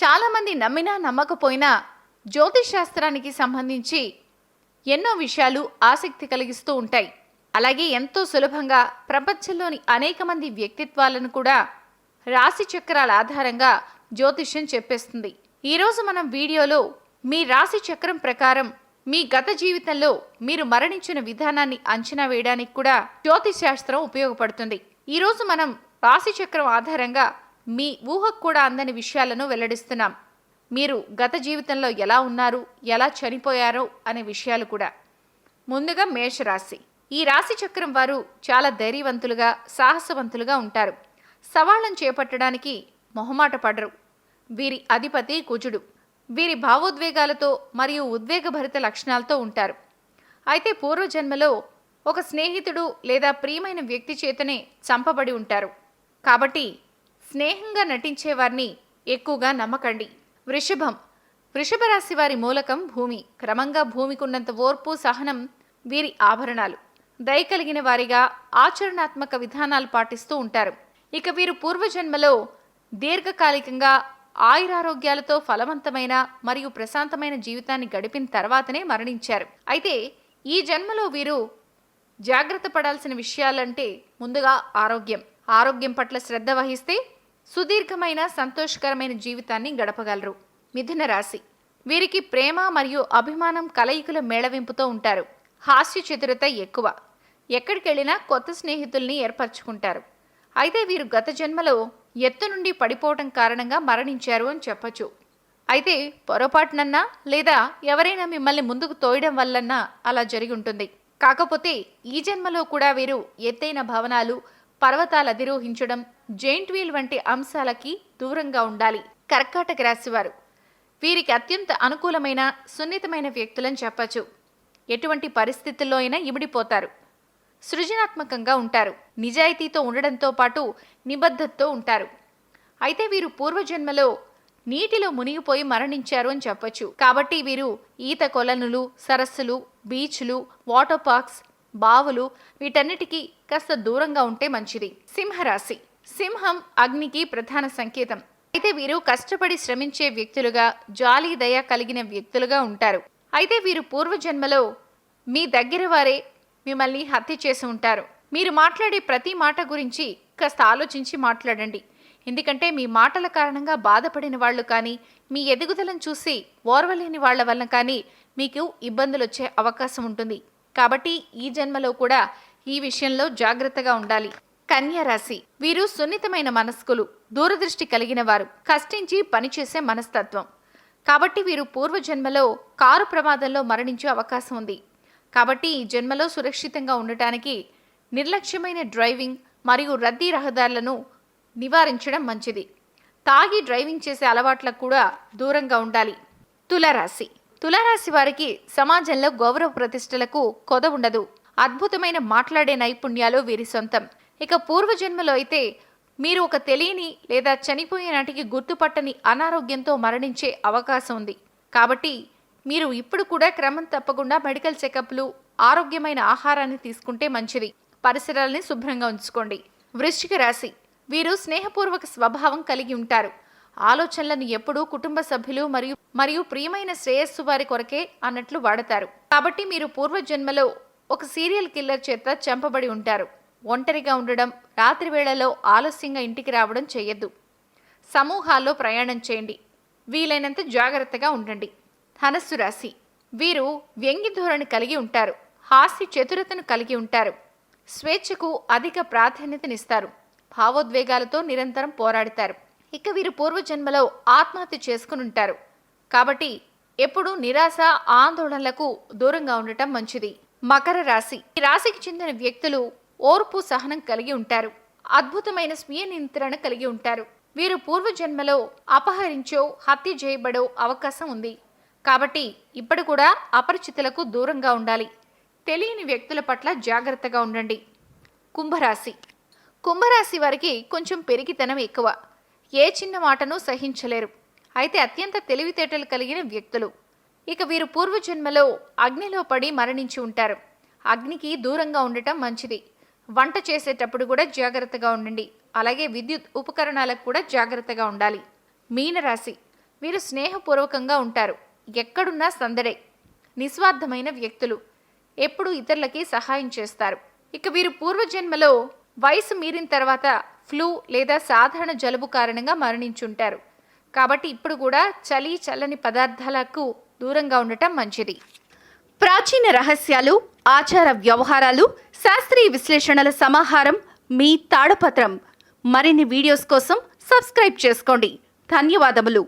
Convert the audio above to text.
చాలామంది నమ్మినా నమ్మకపోయినా జ్యోతిష్ శాస్త్రానికి సంబంధించి ఎన్నో విషయాలు ఆసక్తి కలిగిస్తూ ఉంటాయి. అలాగే ఎంతో సులభంగా ప్రపంచంలోని అనేక మంది వ్యక్తిత్వాలను కూడా రాశి చక్రాల ఆధారంగా జ్యోతిష్యం చెప్పేస్తుంది. ఈరోజు మనం వీడియోలో మీ రాశి చక్రం ప్రకారం మీ గత జీవితంలో మీరు మరణించిన విధానాన్ని అంచనా వేయడానికి కూడా జ్యోతిష్ శాస్త్రం ఉపయోగపడుతుంది. ఈరోజు మనం రాశి చక్రం ఆధారంగా మీ ఊహకు కూడా అందని విషయాలను వెల్లడిస్తున్నాం. మీరు గత జీవితంలో ఎలా ఉన్నారు ఎలా చనిపోయారో అనే విషయాలు కూడా. ముందుగా మేషరాశి. ఈ రాశి చక్రం వారు చాలా ధైర్యవంతులుగా సాహసవంతులుగా ఉంటారు. సవాళ్ళను చేపట్టడానికి మొహమాట పడరు. వీరి అధిపతి కుజుడు. వీరి భావోద్వేగాలతో మరియు ఉద్వేగభరిత లక్షణాలతో ఉంటారు. అయితే పూర్వజన్మలో ఒక స్నేహితుడు లేదా ప్రియమైన వ్యక్తి చేతనే చంపబడి ఉంటారు. కాబట్టి స్నేహంగా నటించే వారిని ఎక్కువగా నమ్మకండి. వృషభం. వృషభ రాశి వారి మూలకం భూమి. క్రమంగా భూమికున్నంత ఓర్పు సహనం వీరి ఆభరణాలు. దయ కలిగిన వారిగా ఆచరణాత్మక విధానాలు పాటిస్తూ ఉంటారు. ఇక వీరు పూర్వజన్మలో దీర్ఘకాలికంగా ఆయురారోగ్యాలతో ఫలవంతమైన మరియు ప్రశాంతమైన జీవితాన్ని గడిపిన తర్వాతనే మరణించారు. అయితే ఈ జన్మలో వీరు జాగ్రత్త పడాల్సిన విషయాలంటే ముందుగా ఆరోగ్యం. ఆరోగ్యం పట్ల శ్రద్ధ వహిస్తే సుదీర్ఘమైన సంతోషకరమైన జీవితాన్ని గడపగలరు. మిథున రాశి. వీరికి ప్రేమ మరియు అభిమానం కలయికల మేళవింపుతో ఉంటారు. హాస్య చతురత ఎక్కువ. ఎక్కడికెళ్ళినా కొత్త స్నేహితుల్ని ఏర్పరచుకుంటారు. అయితే వీరు గత జన్మలో ఎత్తు నుండి పడిపోవటం కారణంగా మరణించారు అని చెప్పొచ్చు. అయితే పొరపాటునన్నా లేదా ఎవరైనా మిమ్మల్ని ముందుకు తోయడం వల్లన్నా అలా జరిగి ఉంటుంది. కాకపోతే ఈ జన్మలో కూడా వీరు ఎత్తైన భవనాలు పర్వతాలు అధిరోహించడం జెయింట్ వీల్ వంటి అంశాలకి దూరంగా ఉండాలి. కర్కాటక రాశివారు. వీరికి అత్యంత అనుకూలమైన సున్నితమైన వ్యక్తులని చెప్పచ్చు. ఎటువంటి పరిస్థితుల్లో అయినా ఇమిడిపోతారు. సృజనాత్మకంగా ఉంటారు. నిజాయితీతో ఉండడంతో పాటు నిబద్ధతతో ఉంటారు. అయితే వీరు పూర్వజన్మలో నీటిలో మునిగిపోయి మరణించారు అని చెప్పొచ్చు. కాబట్టి వీరు ఈత కొలనులు సరస్సులు బీచ్లు వాటర్ పార్క్స్ బావులు వీటన్నిటికీ కాస్త దూరంగా ఉంటే మంచిది. సింహరాశి. సింహం అగ్నికి ప్రధాన సంకేతం. అయితే వీరు కష్టపడి శ్రమించే వ్యక్తులుగా జాలి దయ కలిగిన వ్యక్తులుగా ఉంటారు. అయితే వీరు పూర్వజన్మలో మీ దగ్గర వారే మిమ్మల్ని హత్య చేసి ఉంటారు. మీరు మాట్లాడే ప్రతి మాట గురించి కాస్త ఆలోచించి మాట్లాడండి. ఎందుకంటే మీ మాటల కారణంగా బాధపడిన వాళ్ళు కానీ మీ ఎదుగుదలను చూసి ఓర్వలేని వాళ్ళ వల్ల కానీ మీకు ఇబ్బందులు వచ్చే అవకాశం ఉంటుంది. కాబట్టి ఈ జన్మలో కూడా ఈ విషయంలో జాగ్రత్తగా ఉండాలి. కన్యరాశి వీరు సున్నితమైన మనస్కులు దూరదృష్టి కలిగిన వారు కష్టించి పనిచేసే మనస్తత్వం. కాబట్టి వీరు పూర్వజన్మలో కారు ప్రమాదంలో మరణించే అవకాశం ఉంది. కాబట్టి ఈ జన్మలో సురక్షితంగా ఉండటానికి నిర్లక్ష్యమైన డ్రైవింగ్ మరియు రద్దీ రహదారులను నివారించడం మంచిది. తాగి డ్రైవింగ్ చేసే అలవాట్లకు కూడా దూరంగా ఉండాలి. తులారాశి. తులారాశి వారికి సమాజంలో గౌరవ ప్రతిష్టలకు కొద ఉండదు అద్భుతమైన మాట్లాడే నైపుణ్యాలు వీరి సొంతం. ఇక పూర్వజన్మలో అయితే మీరు ఒక తెలియని లేదా చనిపోయే నాటికి గుర్తుపట్టని అనారోగ్యంతో మరణించే అవకాశం ఉంది. కాబట్టి మీరు ఇప్పుడు కూడా క్రమం తప్పకుండా మెడికల్ చెకప్లు ఆరోగ్యమైన ఆహారాన్ని తీసుకుంటే మంచిది. పరిసరాలని శుభ్రంగా ఉంచుకోండి. వృశ్చిక రాశి వీరు స్నేహపూర్వక స్వభావం కలిగి ఉంటారు. ఆలోచనలను ఎప్పుడూ కుటుంబ సభ్యులు మరియు మరియు ప్రియమైన శ్రేయస్సు వారి కొరకే అన్నట్లు వాడతారు. కాబట్టి మీరు పూర్వజన్మలో ఒక సీరియల్ కిల్లర్ చేత చంపబడి ఉంటారు. ఒంటరిగా ఉండడం రాత్రి వేళలో ఆలస్యంగా ఇంటికి రావడం చేయొద్దు. సమూహాల్లో ప్రయాణం చేయండి. వీలైనంత జాగ్రత్తగా ఉండండి. ధనస్సు రాశి. వీరు వ్యంగ్య ధోరణి కలిగి ఉంటారు. హాస్య చతురతను కలిగి ఉంటారు. స్వేచ్ఛకు అధిక ప్రాధాన్యతనిస్తారు. భావోద్వేగాలతో నిరంతరం పోరాడతారు. ఇక వీరు పూర్వజన్మలో ఆత్మహత్య చేసుకుని ఉంటారు. కాబట్టి ఎప్పుడూ నిరాశ ఆందోళనలకు దూరంగా ఉండటం మంచిది. మకర రాశి. ఈ రాశికి చెందిన వ్యక్తులు ఓర్పు సహనం కలిగి ఉంటారు. అద్భుతమైన స్వీయ నియంత్రణ కలిగి ఉంటారు. వీరు పూర్వజన్మలో అపహరించో హత్య చేయబడో అవకాశం ఉంది. కాబట్టి ఇప్పుడు కూడా అపరిచితులకు దూరంగా ఉండాలి. తెలియని వ్యక్తుల పట్ల జాగ్రత్తగా ఉండండి. కుంభరాశి. కుంభరాశి వారికి కొంచెం పెరిగితనం ఎక్కువ. ఏ చిన్న మాటను సహించలేరు. అయితే అత్యంత తెలివితేటలు కలిగిన వ్యక్తులు. ఇక వీరు పూర్వజన్మలో అగ్నిలో పడి మరణించి ఉంటారు. అగ్నికి దూరంగా ఉండటం మంచిది. వంట చేసేటప్పుడు కూడా జాగ్రత్తగా ఉండండి. అలాగే విద్యుత్ ఉపకరణాలకు కూడా జాగ్రత్తగా ఉండాలి. మీనరాశి వీరు స్నేహపూర్వకంగా ఉంటారు. ఎక్కడున్నా సందడే. నిస్వార్థమైన వ్యక్తులు ఎప్పుడు ఇతరులకి సహాయం చేస్తారు. ఇక వీరు పూర్వజన్మలో వయసు మీరిన తర్వాత ఫ్లూ లేదా సాధారణ జలుబు కారణంగా మరణించుంటారు. కాబట్టి ఇప్పుడు కూడా చలి చల్లని పదార్థాలకు దూరంగా ఉండటం మంచిది. ప్రాచీన రహస్యాలు ఆచార వ్యవహారాలు శాస్త్రీయ విశ్లేషణల సమాహారం మీ తాడపత్రం మరిన్ని వీడియోస్ కోసం సబ్స్క్రైబ్ చేసుకోండి. ధన్యవాదములు.